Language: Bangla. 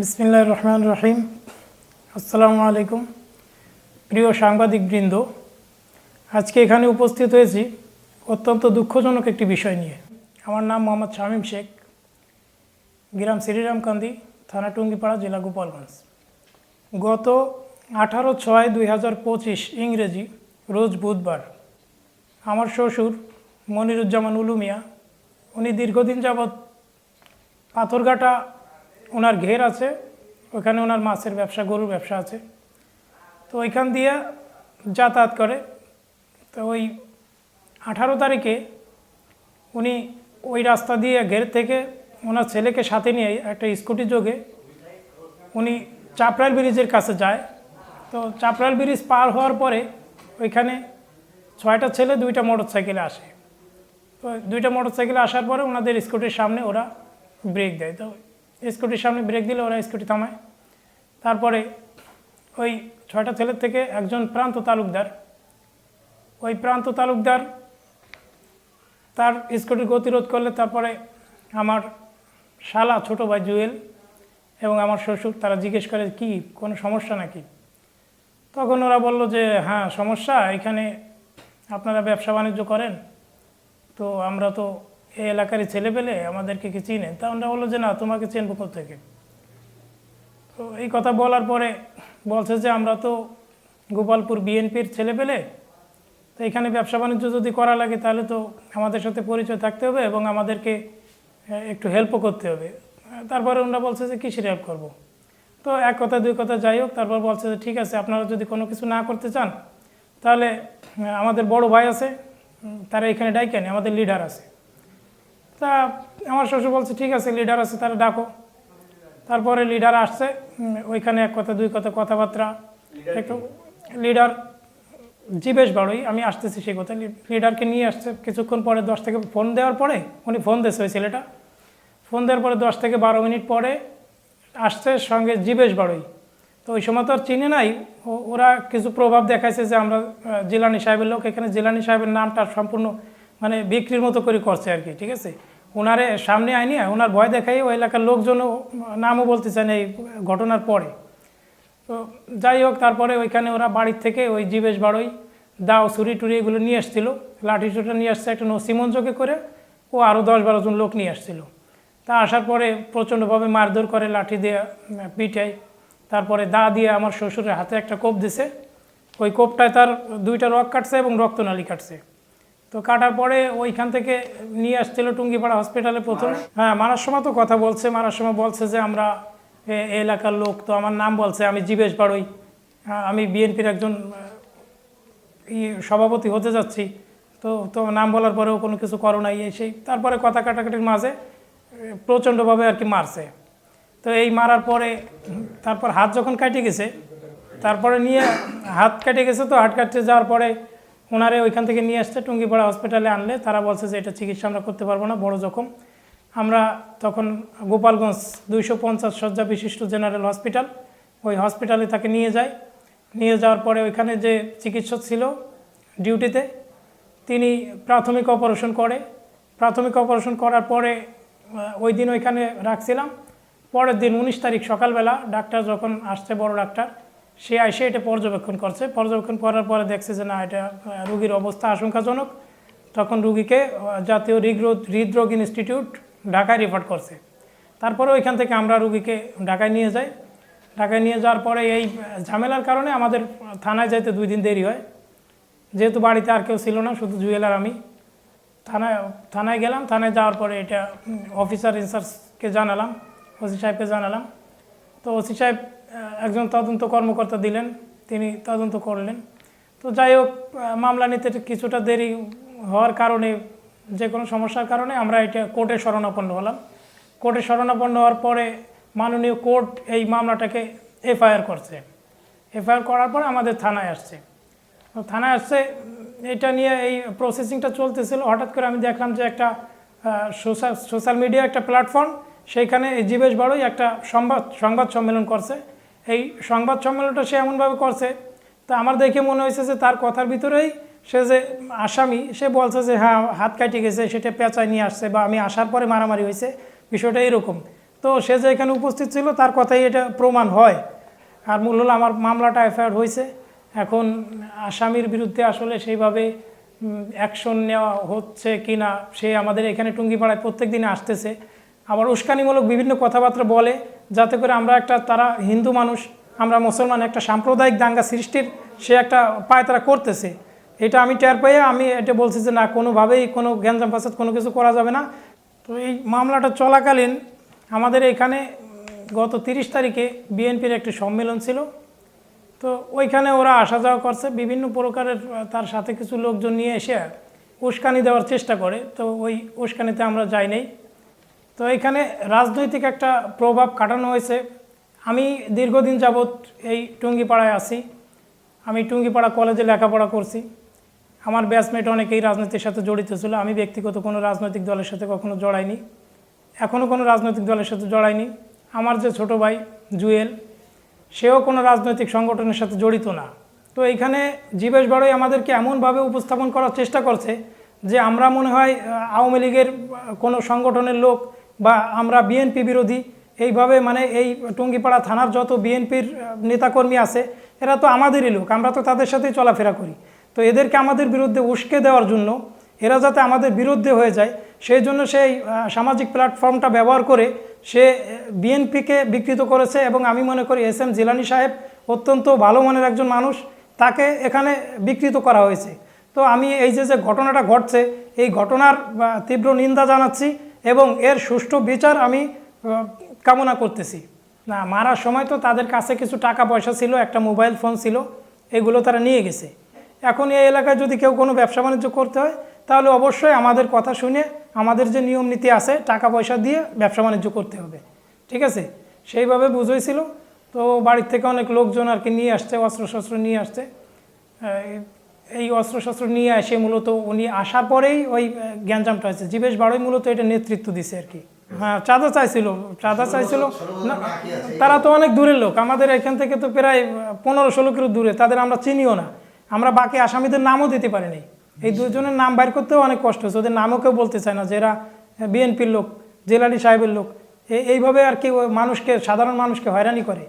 বিসমিল্লাহ রহমান রহিম আসসালামু আলাইকুম। প্রিয় সাংবাদিকবৃন্দ, আজকে এখানে উপস্থিত হয়েছি অত্যন্ত দুঃখজনক একটি বিষয় নিয়ে। আমার নাম মোহাম্মদ শামীম শেখ, গ্রাম শ্রীরামকান্দি, থানা টুঙ্গিপাড়া, জেলা গোপালগঞ্জ। গত আঠারো ছয় দুই হাজার পঁচিশ ইংরেজি রোজ বুধবার আমার শ্বশুর মনিরুজ্জামান উলুমিয়া, উনি দীর্ঘদিন যাবৎ পাথরঘাটা ওনার ঘের আছে, ওখানে ওনার মাছের ব্যবসা, গরুর ব্যবসা আছে। তো ওইখান দিয়ে যাতায়াত করে। তো ওই আঠারো তারিখে উনি ওই রাস্তা দিয়ে ঘের থেকে ওনার ছেলেকে সাথে নিয়ে একটা স্কুটি যোগে উনি চাপড়াল ব্রিজের কাছে যায়। তো চাপড়াল ব্রিজ পার হওয়ার পরে ওইখানে ছয়টা ছেলে, দুইটা মোটর সাইকেলে আসে। তো দুইটা মোটর সাইকেলে আসার পরে ওনাদের স্কুটির সামনে ওরা ব্রেক দেয়। তো স্কুটির সামনে ব্রেক দিলে ওরা স্কুটি থামায়। তারপরে ওই ছয়টা ছেলের থেকে একজন প্রান্ত তালুকদার, ওই প্রান্ত তালুকদার তার স্কুটির গতিরোধ করলে তারপরে আমার শালা ছোট ভাই জুয়েল এবং আমার শ্বশুর, তারা জিজ্ঞেস করে, কি, কোনো সমস্যা নাকি? তখন ওরা বলল যে হ্যাঁ সমস্যা, এখানে আপনারা ব্যবসা বাণিজ্য করেন, তো আমরা তো এই ছেলে পেলে আমাদেরকে কি চিনে? তা আমরা বলল যে, না, তোমাকে চিনবো থেকে তো এই কথা বলার পরে বলছে যে, আমরা তো গোপালপুর বিএনপির ছেলে পেলে তো এখানে ব্যবসা বাণিজ্য যদি করা লাগে, তাহলে তো আমাদের সাথে পরিচয় থাকতে হবে এবং আমাদেরকে একটু হেল্পও করতে হবে। তারপরে ওনারা বলছে যে, কিসের হেল্প করব? তো এক কথা, দুই কথা যাই হোক, তারপর বলছে যে, ঠিক আছে, আপনারা যদি কোনো কিছু না করতে চান, তাহলে আমাদের বড় ভাই আছে তারা এখানে ডাইকেন আমাদের লিডার আছে। তা আমার শ্বশুর বলছে ঠিক আছে লিডার আছে তারা ডাকো। তারপরে লিডার আসছে ওইখানে এক কথা দুই কথা কথাবার্তা। একটু লিডার জীবেশ বাড়ই আমি আসতেছি সেই কথা। লিডারকে নিয়ে আসছে কিছুক্ষণ পরে দশ থেকে ফোন দেওয়ার পরে উনি ফোন দিয়েছে ওই ছেলেটা। ফোন দেওয়ার পরে দশ থেকে বারো মিনিট পরে আসছে সঙ্গে জীবেশ বাড়ই। তো ওই সময় তো আর চিনে নাই ও- ওরা কিছু প্রভাব দেখাইছে যে আমরা জিলানি সাহেবের লোক এখানে জিলানি সাহেবের নামটা সম্পূর্ণ মানে বিক্রির মতো করে করছে আর কি ঠিক আছে? ওনারে সামনে আইনি ওনার ভয় দেখাই ওই এলাকার লোকজনও নামও বলতে চান এই ঘটনার পরে। তো যাই হোক, তারপরে ওইখানে ওরা বাড়ির থেকে ওই জীবেশ বাড়ই দাও, ছুরি টুরি এগুলো নিয়ে এসেছিল লাঠি চুটা নিয়ে আসছে একটা নসিমঞ্জকে করে, ও আরও দশ বারো জন লোক নিয়ে আসছিল। তা আসার পরে প্রচণ্ডভাবে মারধর করে, লাঠি দিয়ে পিটাই তারপরে দা দিয়ে আমার শ্বশুরের হাতে একটা কোপ দিছে। ওই কোপটায় তার দুইটা রক কাটছে এবং রক্তনালী কাটছে। তো কাটার পরে ওইখান থেকে নিয়ে আসছিল টুঙ্গিপাড়া হসপিটালে প্রথম। হ্যাঁ মারার সময় তো কথা বলছে মারার সময় বলছে যে আমরা এলাকার লোক তো আমার নাম বলছে আমি জীবেশ বাড়ই আমি বিএনপির একজন সভাপতি হতে যাচ্ছি। তো তো নাম বলার পরেও কোনো কিছু করো নাই এই সেই। তারপরে কথা কাটাকাটির মাঝে প্রচণ্ডভাবে আর কি মারছে। তো এই মারার পরে তারপর হাত যখন কাটে গেছে তারপরে নিয়ে হাত কেটে গেছে তো হাত কাটতে যাওয়ার পরে ওনারে ওইখান থেকে নিয়ে আসছে, টুঙ্গিপাড়া হসপিটালে আনলে। তারা বলছে যে এটা চিকিৎসা আমরা করতে পারব না, বড় জখম। আমরা তখন গোপালগঞ্জ দুইশো পঞ্চাশ শয্যা বিশিষ্ট জেনারেল হসপিটাল ওই হসপিটালে তাকে নিয়ে যায়। নিয়ে যাওয়ার পরে ওইখানে যে চিকিৎসক ছিল ডিউটিতে তিনি প্রাথমিক অপারেশন করে। প্রাথমিক অপারেশন করার পরে ওই দিন ওইখানে রাখছিলাম। পরের দিন উনিশ তারিখ সকালবেলা ডাক্তার যখন আসছে, বড় ডাক্তার সে এসে এটা পর্যবেক্ষণ করছে। পর্যবেক্ষণ করার পরে দেখছে যে না, এটা রুগীর অবস্থা আশঙ্কাজনক। তখন রুগীকে জাতীয় হৃদরোগ হৃদরোগ ইনস্টিটিউট ঢাকায় রেফার করছে। তারপরে ওইখান থেকে আমরা রুগীকে ঢাকায় নিয়ে যাই। ঢাকায় নিয়ে যাওয়ার পরে এই ঝামেলার কারণে আমাদের থানায় যাইতে দুই দিন দেরি হয়। যেহেতু বাড়িতে আর কেউ ছিল না, শুধু জুয়েল আর আমি। থানায় থানায় গেলাম। থানায় যাওয়ার পরে এটা অফিসার ইনচার্জকে জানালাম, ওসি সাহেবকে জানালাম। তো ওসি সাহেব একজন তদন্ত কর্মকর্তা দিলেন, তিনি তদন্ত করলেন। তো যাই হোক মামলা নিতে কিছুটা দেরি হওয়ার কারণে, যে কোনো সমস্যার কারণে আমরা এটা কোর্টে শরণাপন্ন হলাম। কোর্টে শরণাপন্ন হওয়ার পরে মাননীয় কোর্ট এই মামলাটাকে এফআইআর করছে। এফআইআর করার পর আমাদের থানায় আসছে। থানায় আসছে, এটা নিয়ে এই প্রসেসিংটা চলতেছিল। হঠাৎ করে আমি দেখলাম যে একটা সোশ্যাল সোশ্যাল মিডিয়া একটা প্ল্যাটফর্ম সেইখানে এই জীবেশ বড়ই একটা সংবাদ সংবাদ সম্মেলন করছে। এই সংবাদ সম্মেলনটা সে এমনভাবে করছে, তা আমার দেখে মনে হয়েছে যে তার কথার ভিতরেই সে যে আসামি, সে বলছে যে হ্যাঁ হাত কাটে গেছে, সেটা পেঁচায় নিয়ে আসছে বা আমি আসার পরে মারামারি হয়েছে, বিষয়টা এরকম। তো সে যে এখানে উপস্থিত ছিল, তার কথাই এটা প্রমাণ হয়। আর মূল হলো আমার মামলাটা এফআইআর হয়েছে। এখন আসামির বিরুদ্ধে আসলে সেইভাবে অ্যাকশন নেওয়া হচ্ছে কি না সে আমাদের এখানে টুঙ্গিপাড়ায় প্রত্যেক দিনে আসতেছে। আবার উস্কানিমূলক বিভিন্ন কথাবার্তা বলে। যাতে করে আমরা একটা, তারা হিন্দু মানুষ, আমরা মুসলমান, একটা সাম্প্রদায়িক দাঙ্গা সৃষ্টির সে একটা পায় তারা করতেছে। এটা আমি টের পেয়ে আমি এটা বলছি যে না, কোনোভাবেই কোনো গ্যাঞ্জাম ফাসাদ কোনো কিছু করা যাবে না। তো এই মামলাটা চলাকালীন আমাদের এখানে গত তিরিশ তারিখে বিএনপির একটি সম্মেলন ছিল। তো ওইখানে ওরা আসা যাওয়া করছে, বিভিন্ন প্রকারের তার সাথে কিছু লোকজন নিয়ে এসে উস্কানি দেওয়ার চেষ্টা করে। তো ওই উস্কানিতে আমরা যাই নাই। তো এখানে রাজনৈতিক একটা প্রভাব কাটানো হয়েছে। আমি দীর্ঘদিন যাবৎ এই টুঙ্গিপাড়ায় আছি। আমি টুঙ্গিপাড়া কলেজে লেখাপড়া করছি। আমার ব্যাচমেট অনেকেই রাজনীতির সাথে জড়িত ছিল। আমি ব্যক্তিগত কোনো রাজনৈতিক দলের সাথে কখনো জড়াইনি। এখনও কোনো রাজনৈতিক দলের সাথে জড়াইনি। আমার যে ছোট ভাই জুয়েল, সেও কোনো রাজনৈতিক সংগঠনের সাথে জড়িত না। তো এইখানে জীবেশ বড়ই আমাদেরকে এমনভাবে উপস্থাপন করার চেষ্টা করছে যে আমরা মনে হয়, আওয়ামী লীগের কোনো সংগঠনের লোক বা আমরা বিএনপি বিরোধী, এইভাবে মানে এই টুঙ্গিপাড়া থানার যত বিএনপির নেতাকর্মী আছে, এরা তো আমাদেরই লোক, আমরা তো তাদের সাথেই চলাফেরা করি। তো এদেরকে আমাদের বিরুদ্ধে উস্কে দেওয়ার জন্য, এরা যাতে আমাদের বিরুদ্ধে হয়ে যায়, সেই জন্য সেই সামাজিক প্ল্যাটফর্মটা ব্যবহার করে সে বিএনপিকে বিকৃত করেছে এবং আমি মনে করি এস এম জিলানি সাহেব অত্যন্ত ভালো মনের একজন মানুষ, তাকে এখানে বিকৃত করা হয়েছে। তো আমি এই যে যে ঘটনাটা ঘটছে, এই ঘটনার তীব্র নিন্দা জানাচ্ছি এবং এর সুষ্ঠু বিচার আমি কামনা করতেছি। না, মারার সময় তো তাদের কাছে কিছু টাকা পয়সা ছিল, একটা মোবাইল ফোন ছিল, এগুলো তারা নিয়ে গেছে। এখন এই এলাকায় যদি কেউ কোনো ব্যবসা বাণিজ্য করতে হয়, তাহলে অবশ্যই আমাদের কথা শুনে আমাদের যে নিয়ম নীতি আছে, টাকা পয়সা দিয়ে ব্যবসা বাণিজ্য করতে হবে। ঠিক আছে? সেইভাবে বুঝেছিল তো বাড়ির থেকে অনেক লোকজন আর কি নিয়ে আসছে, অস্ত্রশস্ত্র নিয়ে আসছে। এই- অস্ত্রশস্ত্র নিয়ে এসে মূলত উনি আসার পরেই ওই গ্যাঞ্জামটা হয়েছে। জীবেশ বাড়ই মূলত এটা নেতৃত্ব দিছে আর কি। হ্যাঁ চাঁদা চাইছিল চাঁদা চাইছিল। না, তারা তো অনেক দূরের লোক। আমাদের এখান থেকে তো প্রায় পনেরো ষোলো কিলো দূরে। তাদের আমরা চিনিও না। আমরা বাকি আসামিদের নামও দিতে পারিনি। এই দুজনের নাম বাইর করতেও অনেক কষ্ট হচ্ছে ওদের নামও কেউ বলতে চায় না যে এরা বিএনপির লোক জেলালি সাহেবের লোক। এইভাবে আর কি মানুষকে, সাধারণ মানুষকে হয়রানি করে।